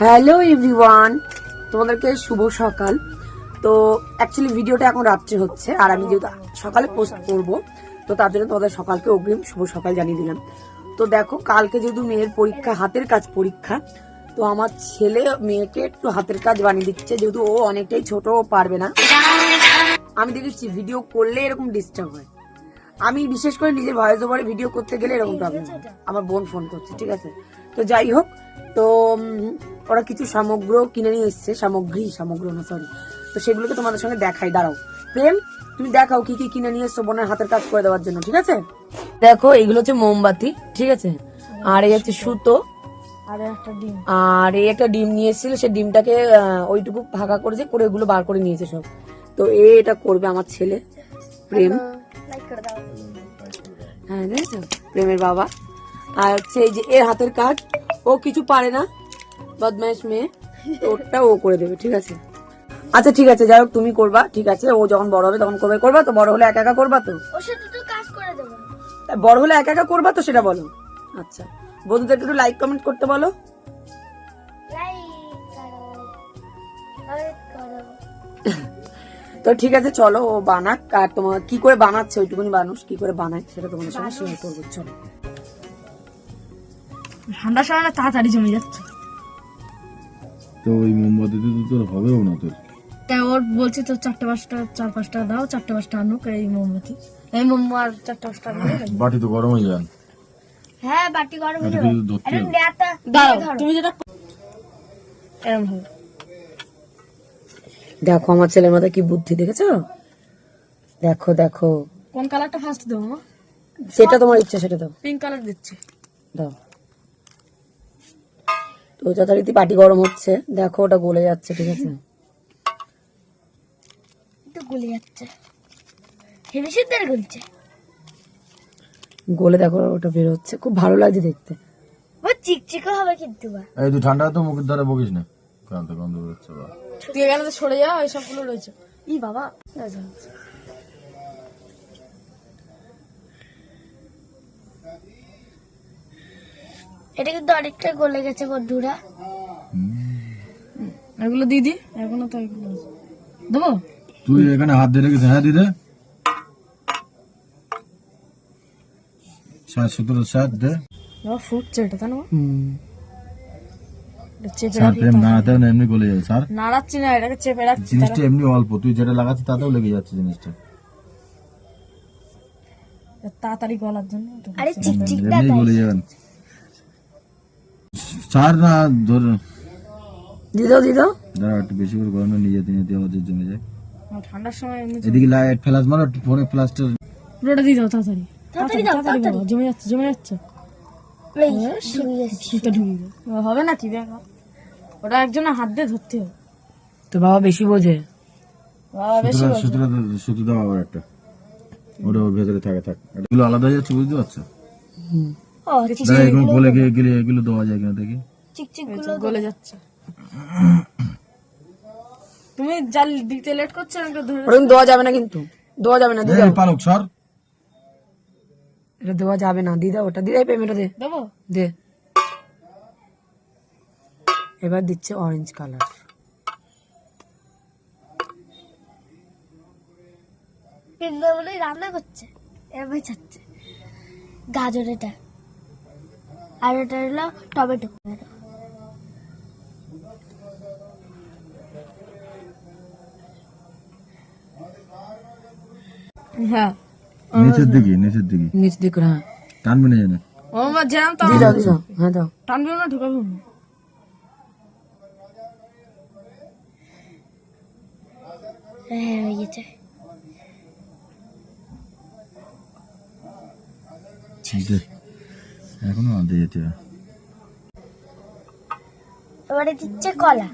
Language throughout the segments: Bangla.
হ্যালো এভরিওয়ান তোমাদেরকে শুভ সকাল। তো অ্যাকচুয়ালি ভিডিওটা এখন রাত্রে হচ্ছে, আর আমি যেহেতু সকালে পোস্ট করব, তো তার জন্য তোমাদের সকালকে অগ্রিম শুভ সকাল জানিয়ে দিলাম। তো দেখো, কালকে যেহেতু মেয়ের পরীক্ষা, হাতের কাজ পরীক্ষা, তো আমার ছেলে মেয়েকে একটু হাতের কাজ বানিয়ে দিচ্ছে, যেহেতু ও অনেকটাই ছোট পারবে না। আমি দেখেছি ভিডিও করলে এরকম ডিস্টার্ব হয়। আমি বিশেষ করে নিজের ভয়েস ওভারে ভিডিও করতে গেলে এরকম প্রবলেম আমার বোন ফোন করছে, ঠিক আছে? তো যাই হোক তো ওরা কিছু সামগ্র কিনে নিয়ে এসছে সামগ্রী সামগ্র না সরি তো সেগুলোকে তোমাদের সঙ্গে দেখাই দাঁড়াও। প্রেম তুমি দেখাও কি কি কিনে নিয়ে এসছো বোনের হাতের কাজ করে দেওয়ার জন্য ঠিক আছে? দেখো এইগুলো হচ্ছে মোমবাতি ঠিক আছে? আর এই হচ্ছে সুতো। আর ডিম। আর এই একটা ডিম নিয়ে এসেছিল সে ডিমটাকে ওইটুকু ফাঁকা করেছে করে ওগুলো বার করে নিয়েছে সব। তো এ এটা করবে আমার ছেলে প্রেম। হ্যাঁ প্রেমের বাবা। আর হচ্ছে এই যে এর হাতের কাজ ও কিছু পারে না। বদমাইশ মেয়ে। ওটা ও করে দেবে ঠিক আছে? আচ্ছা ঠিক আছে যাই হোক তুমি করবা ঠিক আছে? ও যখন বড় হবে তখন করবে করবা তো? বড় হলে একা একা করবা তো? বড় হলে একা একা করবা তো সেটা বলো। আচ্ছা বন্ধুদেরকে একটু লাইক কমেন্ট করতে বলো। তো ঠিক আছে চলো ও বানাক। আর তোমার কি করে বানাচ্ছে? ওইটুকুনি মানুষ কি করে বানায় সেটা তোমাদের সঙ্গে শেয়ার করব চলো। ঠান্ডার সময় না তাড়াতাড়ি জমে যাচ্ছে। তো ওই মোমবাতিতে তো তোর হবেও না তোর। তাই ওর বলছে তো চারটে পাঁচটা চার পাঁচটা দাও চারটে পাঁচটা আনুক এই মোমবাতি। এই মোমো আর চারটে পাঁচটা আনুক বাটি তো গরম হয়ে যান হ্যাঁ বাটি গরম ধরতে হবে। দাঁড়াও তুমি যেটা এরম হবে। দেখো আমার ছেলের মাথায় কি বুদ্ধি দেখেছ? দেখো দেখো। কোন কালারটা ফার্স্ট দেবো সেটা তোমার ইচ্ছা সেটা দাও। পিঙ্ক কালার দিচ্ছি। দাও। তো যথারীতি পাটি গরম হচ্ছে। দেখো ওটা গলে যাচ্ছে ঠিক আছে? গলে যাচ্ছে। হেভি সিদ্ধের গলছে। গলে দেখো ওটা বের হচ্ছে। খুব ভালো লাগছে দেখতে। ও চিকচিকে হবে কিন্তু এই তুই ঠান্ডা তো মুখের দ্বারা বকিস না। ক্লান্ত গন্ধ বেরোচ্ছে বা তুই এখানে তো সরে যাও এই সবগুলো রয়েছে। ই বাবা। এটা কিন্তু অনেকটা গলে গেছে বন্ধুরা। এগুলো দিদি এখনও তো এগুলো দেবো? তুই এখানে হাত দিয়ে রেখেছিস হ্যাঁ দিদে? সাত সতেরো সাত দে। ফুটছে এটা তাই না? এমনি গলে স্যার নাড়াচ্ছি না এটাকে চেপে রাখছি জিনিসটা এমনি অল্প তুই যেটা লাগাচ্ছিস তাতেও লেগে যাচ্ছে জিনিসটা। তাড়াতাড়ি গলার জন্য আরে চিকচিক এমনি গলে যাবেন স্যার না ধর দাঁড়া একটু বেশি করে গরমে নিয়ে যেতে নিতে আমাদের জমে যায় ঠান্ডার সময় এদিকে লাইট মারো ফোনে পুরোটা দিয়ে দাও তাড়াতাড়ি। তাড়াতাড়ি তাড়াতাড়ি জমে যাচ্ছে জমে যাচ্ছে। যাবে। হবে না কি দেখ। ওটা একজনের হাত দিয়ে ধরতে হবে। তো বাবা বেশি বোঝে। বাবা বেশি সুতো দাও আবার একটা। ওটা ওর ভেতরে থাকে থাক। এগুলো আলাদা হয়ে যাচ্ছে বুঝতে পারছ? দাঁড়া গলে গিয়ে গেলে এগুলো দেওয়া যায় কিনা দেখি। চিকচিকগুলো গলে যাচ্ছে। তুমি জাল দিতে লেট করছ আমাকে ধরে ওরকম দেওয়া যাবে না কিন্তু। দেওয়া যাবে না এই পালক সর। এটা দেওয়া যাবে না দিদা ওটা। দিদাই পেমেন্টটা দে। দেবো? দে। এবার দিচ্ছে অরেঞ্জ কালার রান্না করছে চাচ্ছে গাজর এটা আর এটা হলো টমেটো হ্যাঁ নিচের দিকে নিচের দিকে নিচ দিকে হ্যাঁ টানবে না জানে ও মা জ্যাম তো দিদাও দিদাও হ্যাঁ দাও টানবে না ঢুকাবো না হ্যাঁ হয়ে গেছে দে। এখনও আনতে যেতে হবে। এবারে দিচ্ছে কলা।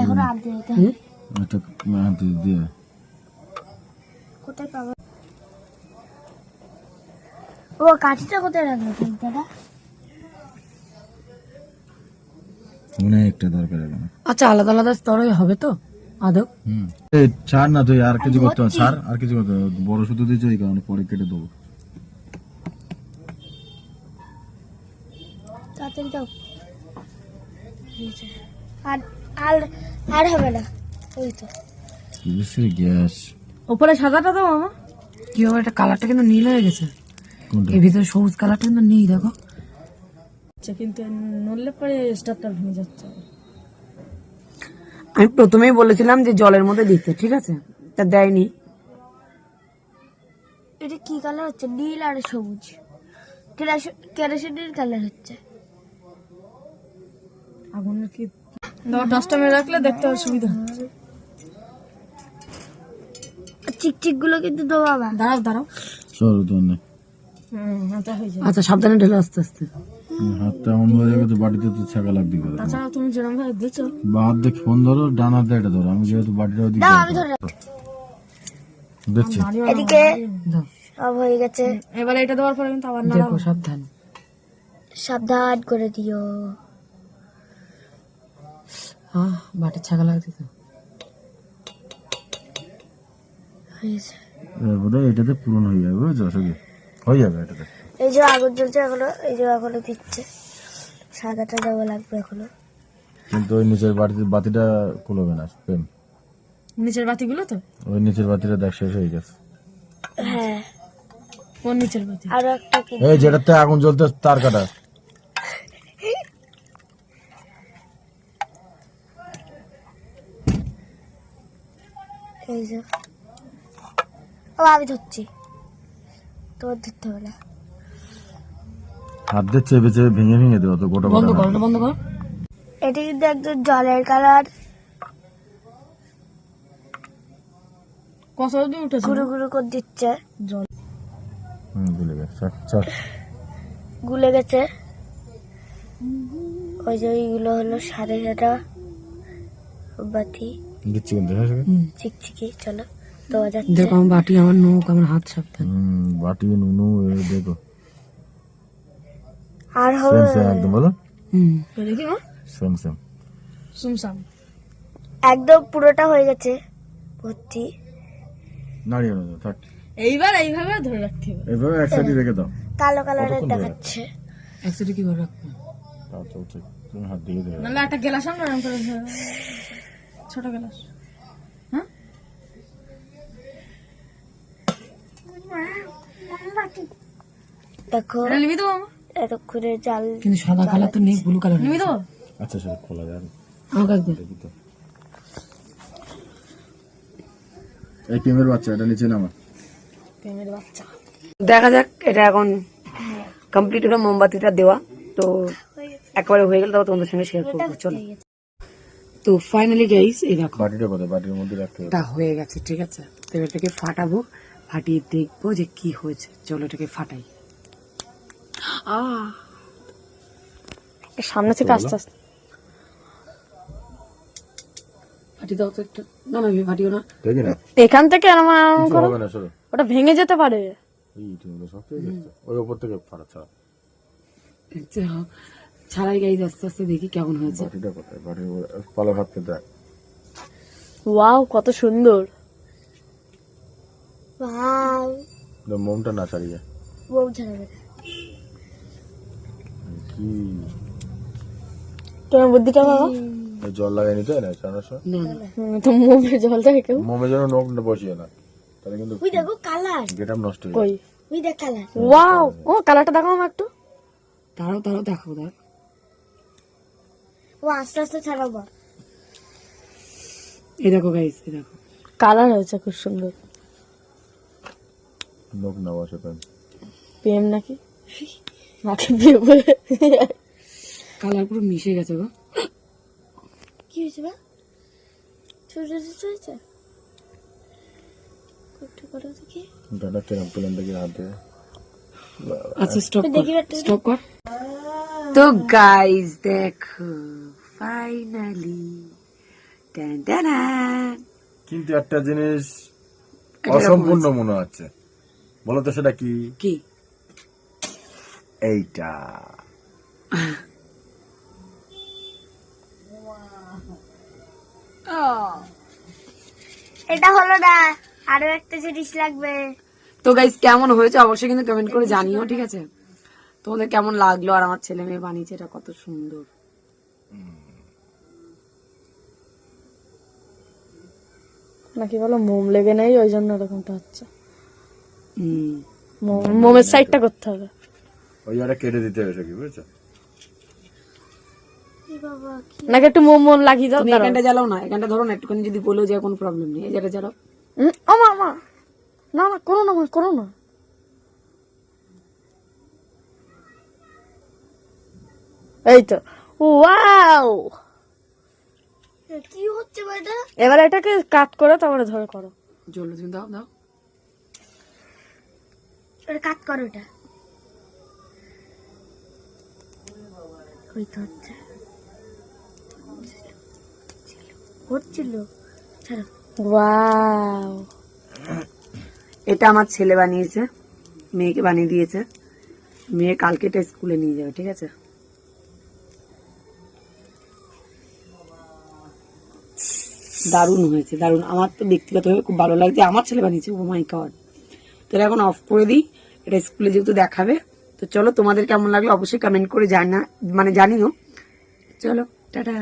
এখন আনতে যেতে হবে। কোথায় পাবো? ও কাঠিটা কোথায় রাখব দাদা? অনেকটা দরকার আচ্ছা আলাদা আলাদা স্তরে হবে তো? আদৌ হুম এই ছাড় না তুই আর কিছু করতে ছাড় আর কিছু করতে বড় সুতো দিয়েছে এই কারণে পরে কেটে দেবো। তাড়াতাড়ি দাও। আর আর আর হবে না। ওই তো। গ্যাস ওপরে সাদাটা দাও মামা। কি হবে এটা কালারটা কিন্তু নীল হয়ে গেছে। এর ভিতরে সবুজ কালারটা কিন্তু নেই দেখো। আচ্ছা কিন্তু নড়লে পরে স্টারটা ভেঙে যাচ্ছে। আমি প্রথমেই বলেছিলাম যে জলের মধ্যে দিতে ঠিক আছে? তা দেয়নি। এটা কি কালার হচ্ছে? নীল আর সবুজ। কেরাস- কেরোসিনের কালার হচ্ছে। আগুনের কি দাও দশটা মেরে রাখলে দেখতে অসুবিধা। চিকচিকগুলো কিন্তু দাঁড়াও দাঁড়াও। আচ্ছা সাবধানে ঢেলে আস্তে আস্তে। হাতটা এমন হয়ে তো বাটিতে তো ছাকা লাগবে করে তাছাড়া তুমি যেরকম ভাবে দিচ্ছ বা হাত দিয়ে ফোন ধরো ডান হাতে এটা ধরো। আমি যেহেতু বাটিটা ওদিকে দাও আমি ধরে রাখছি। দেখছি। এদিকে সব হয়ে গেছে। এবারে এটা দেওয়ার পরে কিন্তু আবার নাড়াও দেখো সাবধান। সাবধান করে দিও। আহ বাটির ছাগা লাগছে তো বোধহয় এটাতে পূরণ হয়ে যাবে বুঝেছ? হয়ে যাবে এটাতে। এই যে আগুন জ্বলছে এখনও এই যে এখনও দিচ্ছে সাদাটা দেওয়া লাগবে এখনও। কিন্তু ওই নিচের বাটিতে বাতিটা কুলবে না প্রেম। নিচের বাতিগুলো তো? ওই নিচের বাতিটা দেখ শেষ হয়ে গেছে। হ্যাঁ। কোন নিচের বাতি? আরও একটা কি এই যেটাতে আগুন জ্বলতে তার কাটা। এই যে। ও আমি ধরছি। তোমার ধরতে হবে না। হাত দিয়ে চেপে চেপে ভেঙে ভেঙে দেবো তো গোটা বন্ধ গোটা করো বন্ধ করো। এটি কিন্তু একদম জলের কালার। কত দিন উঠেছে গুরু গুরু করে দিচ্ছে। জল। হুম ভুলে গেছে। চল, গুলে গেছে। ওই যে ওইগুলো হলো সাড়ে ছটা বাতি। দিচ্ছি কিন্তু হ্যাঁ চিকচিকি চলো। যাচ্ছে। দেখো আমার বাটি আমার নখ আমার হাত সাবধান। বাটি নুনু দেখো। আর হবে একদম বলো হুম। দেখি মা? সেম সেম সুমসাম একদম পুরোটা হয়ে গেছে ভর্তি। নাড়িয়ে না থাক। এইবার এইভাবে ধরে রাখতে হবে। এইভাবে এক সাইডে রেখে দাও। কালো কালারের দেখাচ্ছে। একসাথে কি করে রাখব? তাও চলছে তুমি হাত দিয়ে দেবে নাহলে একটা গ্লাস আমরা এরকম করে ছোট গ্লাস। হ্যাঁ? দেখো। নিবি দেবো আমার এতক্ষণে জাল কিন্তু সাদা কালার তো নেই ব্লু কালার নিবি দেবো আচ্ছা সেটা খোলা যায় না। আমাকে একদম। তো। এই প্রেমের বাচ্চা এটা নিচে নামা। প্রেমের বাচ্চা। দেখা যাক এটা এখন কমপ্লিট হলো মোমবাতিটা দেওয়া। তো একবারে হয়ে গেলে তারপর তোমাদের সঙ্গে শেয়ার করব চলো। তো ফাইনালি গাইস এই দেখো। বাটিটা কোথায়? বাটির মধ্যে রাখতে হবে। এটা হয়ে গেছে ঠিক আছে। তো এটাকে ফাটাবো ফাটিয়ে দেখব যে কি হয়েছে। চলো এটাকে ফাটাই। সামনে থেকে আস্তে আস্তে ফাটি দাও তো একটা। না না ফাটিও না। এখান থেকে আমার কিছু হবে না সরো। ওটা ভেঙে যেতে পারে। এই তুমি শক্ত হয়ে গেছে। ওই উপর থেকে ফাটা ছাড়া। ছাড়াই গাইজ আস্তে আস্তে দেখি কেমন হয়েছে। বাটিটা কোথায়? বাটির পালা হাত দেখ। ওয়াও কত সুন্দর। মোমটা না ছাড়িয়ে। ছাড়াবে তোমার বুদ্ধিটা বাবা? জল লাগাই নিতে না ছাড়ানোর সময় না না। তো মোমে জল দেয় কেউ? মোমের জন্য নোক বসিয়ে না। তাহলে কিন্তু ওই দেখো কালার গেটাম নষ্ট হয়ে কই? ওই দেখ কালার ওয়াও! ও কালারটা দেখাও আমার একটু। তারাও তারাও দেখাবো দেখ। ও আস্তে আস্তে ছাড়াবো এই দেখো গাইজ এই দেখো। কালার হয়েছে খুব সুন্দর। নোক না বসে প্রেম নাকি? কালার পুরো মিশে গেছে গো। কি হয়েছে বা? ছোট ছোট হয়েছে একটু করো দেখি গাটা কেরম পেলেন দেখি হাত আচ্ছা স্টপ স্টপ কর তো গাইজ দেখো ফাইনালি কিন্তু একটা জিনিস অসম্পূর্ণ মনে হচ্ছে। বলো তো সেটা কি? কি? এইটা এটা হলো না আরও একটা জিনিস লাগবে। তো গাইজ কেমন হয়েছে অবশ্যই কিন্তু কমেন্ট করে জানিও ঠিক আছে? তোমাদের কেমন লাগল আর আমার ছেলে মেয়ে বানিয়েছে এটা কত সুন্দর। নাকি বলো মোম লেগে নেই ওই জন্য এরকমটা হচ্ছে। হুম। মোম- মোমের সাইডটা করতে হবে। ওই কেটে দিতে হবে কি বুঝছ? কি বাবা কি নাকি একটু মোম মোম লাগিয়ে দাও তুমি এখানটা জ্বালাও না এখানটা ধরো না একটুখানি যদি বলেও যায় কোনো প্রবলেম নেই। জায়গাটা জ্বালাও। ও মা মা না না করো না মা করো না। এই তো। ওয়াও! কি হচ্ছে এটা এবার এটাকে কাট করে তারপরে ধরে করো। তুমি দাও দাও। এটা কাট করো এটা। হচ্ছে ওয়াও। এটা আমার ছেলে বানিয়েছে, মেয়েকে বানিয়ে দিয়েছে। মেয়ে কালকে এটা স্কুলে নিয়ে যাবে, ঠিক আছে? দারুণ হয়েছে, দারুণ। আমার তো ব্যক্তিগতভাবে খুব ভালো লাগছে। আমার ছেলে বানিয়েছে, ও মাই গড তো এটা এখন অফ করে দিই, এটা স্কুলে যেহেতু দেখাবে তো চলো তোমাদের কেমন লাগল অবশ্যই কমেন্ট করে জানা মানে জানিও। চলো টাটা।